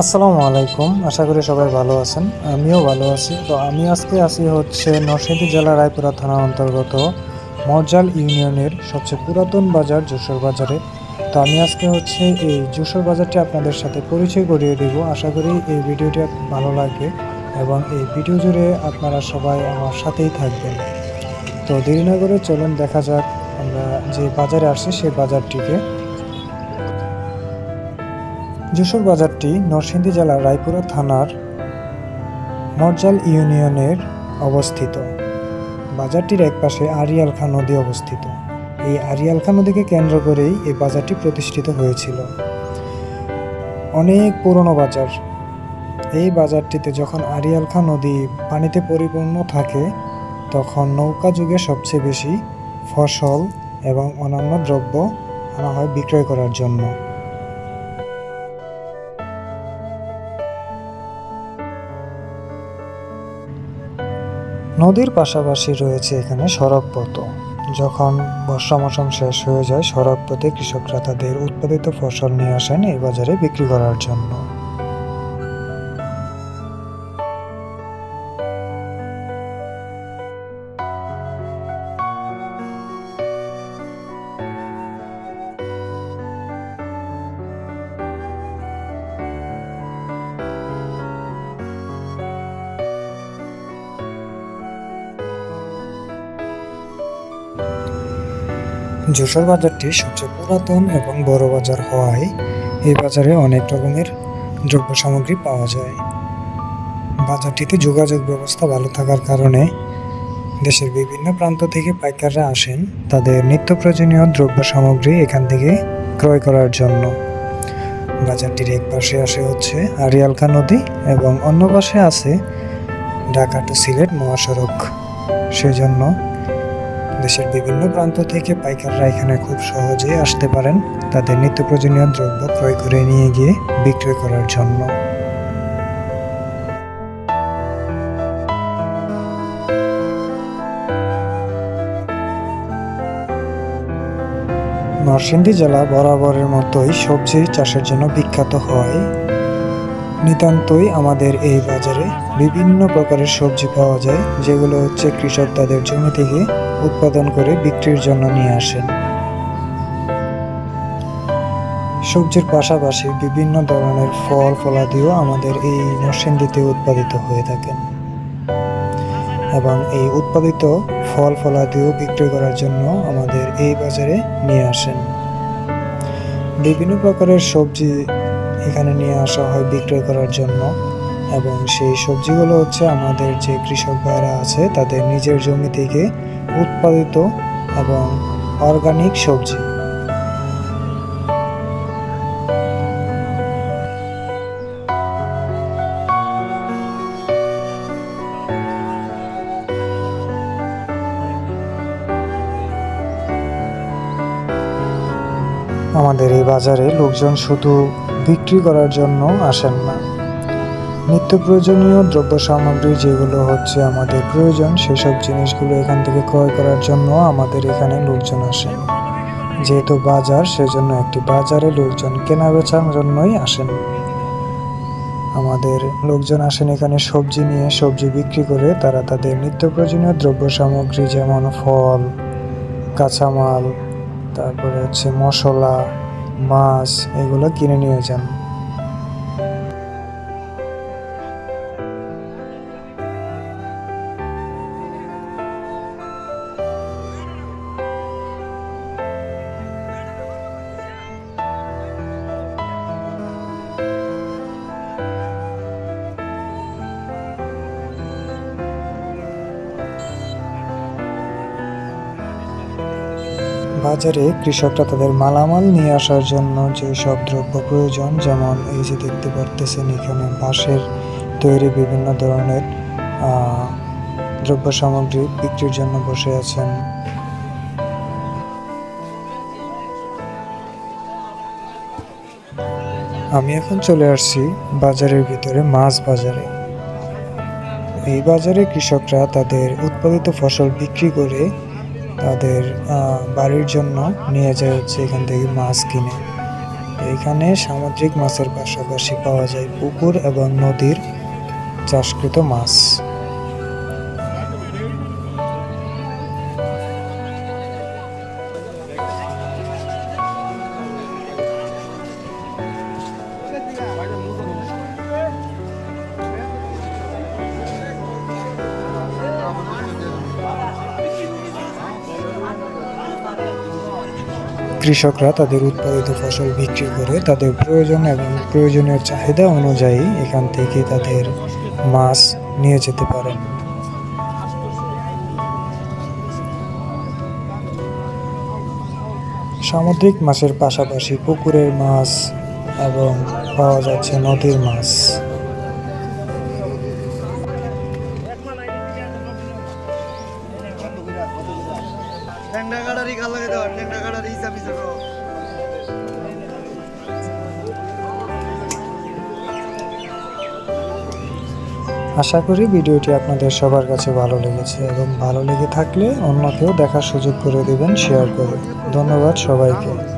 আসসালামু আলাইকুম। আশা করি সবাই ভালো আছেন। আমিও ভালো আছি। তো আমি আজকে আছি হচ্ছে নরসিংদী জেলা রায়পুরা থানার অন্তর্গত মরজাল ইউনিয়নের সবচেয়ে পুরাতন বাজার যশোর বাজারে। তো আমি আজকে হচ্ছে এই যশোর বাজারটি আপনাদের সাথে পরিচয় করিয়ে দেব। আশা করি এই ভিডিওটি ভালো লাগবে এবং এই ভিডিও জুড়ে আপনারা সবাই আমার সাথেই থাকবেন। তো দেরি না করে চলুন দেখা যাক আমরা যে বাজারে আসছি সেই বাজারটিকে। যশোর বাজারটি নরসিংদী জেলার রায়পুরা থানার মরজাল ইউনিয়নের অবস্থিত। বাজারটির একপাশে আরিয়াল খাঁ নদী অবস্থিত। এই আরিয়াল খাঁ নদীকে কেন্দ্র করেই এই বাজারটি প্রতিষ্ঠিত হয়েছিল। অনেক পুরনো বাজার। এই বাজারটিতে যখন আরিয়াল খাঁ নদী পানিতে পরিপূর্ণ থাকে, তখন নৌকা যুগে সবচেয়ে বেশি ফসল এবং অন্যান্য দ্রব্য আনা হয় বিক্রয় করার জন্য। নদীর পাশাপাশি রয়েছে এখানে সড়ক পথ। যখন বর্ষা মৌসুম শেষ হয়ে যায়, সড়ক পথে কৃষকরা তাদের উৎপাদিত ফসল নিয়ে আসেন এই বাজারে বিক্রি করার জন্য। যশোর বাজারটি সবচেয়ে পুরাতন এবং বড় বাজার হওয়ায় এই বাজারে অনেক রকমের দ্রব্য সামগ্রী পাওয়া যায়। বাজারটিতে যোগাযোগ ব্যবস্থা ভালো থাকার কারণে দেশের বিভিন্ন প্রান্ত থেকে পাইকাররা আসেন তাদের নিত্য প্রয়োজনীয় দ্রব্য সামগ্রী এখান থেকে ক্রয় করার জন্য। বাজারটির এক পাশে আসে হচ্ছে আরিয়ালকা নদী এবং অন্য পাশে আছে ঢাকা টু সিলেট মহাসড়ক। সেজন্য দেশের বিভিন্ন প্রান্ত থেকে পাইকাররা এখানে খুব সহজেই আসতে পারেন তাদের নিত্য প্রয়োজনীয় দ্রব্য ক্রয় করে নিয়ে গিয়ে বিক্রয় করার জন্য। নরসিংদী জেলা বরাবরের মতোই সবজি চাষের জন্য বিখ্যাত হয়। নিতান্তই আমাদের এই বাজারে বিভিন্ন প্রকারের সবজি পাওয়া যায়, যেগুলো হচ্ছে কৃষক তাদের জমি থেকে উৎপাদন করে বিক্রির জন্য নিয়ে আসেন। সবজির পাশাপাশি বিভিন্ন ধরনের ফল, ফলাদিও আমাদের এই নরসিংদীতে উৎপাদিত হয়ে থাকেন। এবং এই উৎপাদিত ফল, ফলাদিও বিক্রি করার জন্য আমাদের এই বাজারে নিয়ে আসেন। বিভিন্ন প্রকারের সবজি এখানে নিয়ে আসা হয় বিক্রয় করার জন্য। এবং সেই সবজিগুলো হচ্ছে আমাদের যে কৃষক ভাইরা আছে, তাদের নিজের জমি থেকে উৎপাদিত এবং অর্গানিক সবজি। আমাদের এই বাজারে লোকজন শুধু বিক্রি করার জন্য আসেন না। নিত্য প্রয়োজনীয় দ্রব্য সামগ্রী যেগুলো হচ্ছে আমাদের প্রয়োজন, সেসব জিনিসগুলো এখান থেকে ক্রয় করার জন্য আমাদের এখানে লোকজন আসেন যেহেতু বাজার, সেজন্য একটি বাজারে লোকজন কেনা বেচার জন্যই আসেন। আমাদের লোকজন আসেন এখানে সবজি নিয়ে, সবজি বিক্রি করে। তারা তাদের নিত্য প্রয়োজনীয় দ্রব্য সামগ্রী যেমন ফল, কাঁচামাল, তারপরে হচ্ছে মশলা মাছ এগুলো কিনে নিয়ে যান। বাজারে কৃষকরা তাদের মালামাল নিয়ে আসার জন্য যে সব দ্রব্য প্রয়োজন, যেমন এই যে দেখতে পারতেছেন এখানে বাঁশের তৈরি বিভিন্ন ধরনের দ্রব্য সামগ্রী বিক্রির জন্য বসে আছেন। আমি এখন চলে আসছি বাজারের ভিতরে, মাছ বাজারে। এই বাজারে কৃষকরা তাদের উৎপাদিত ফসল বিক্রি করে তাদের বাড়ির জন্য নিয়ে যায় হচ্ছে এখান থেকে মাছ কিনে। এখানে সামুদ্রিক মাছের পাশাপাশি পাওয়া যায় পুকুর এবং নদীর চাষকৃত মাছ। কৃষকরা তাদের উৎপাদিত ফসল বিক্রি করে তাদের প্রয়োজন এবং প্রয়োজনীয় চাহিদা অনুযায়ী এখান থেকে তাদের মাছ নিয়ে যেতে পারেন। সামুদ্রিক মাছের পাশাপাশি পুকুরের মাছ এবং পাওয়া যাচ্ছে নদীর মাছ। আশা করি ভিডিওটি আপনাদের সবার কাছে ভালো লেগেছে এবং ভালো লেগে থাকলে অন্যকেও দেখার সুযোগ করে দেবেন শেয়ার করে। ধন্যবাদ সবাইকে।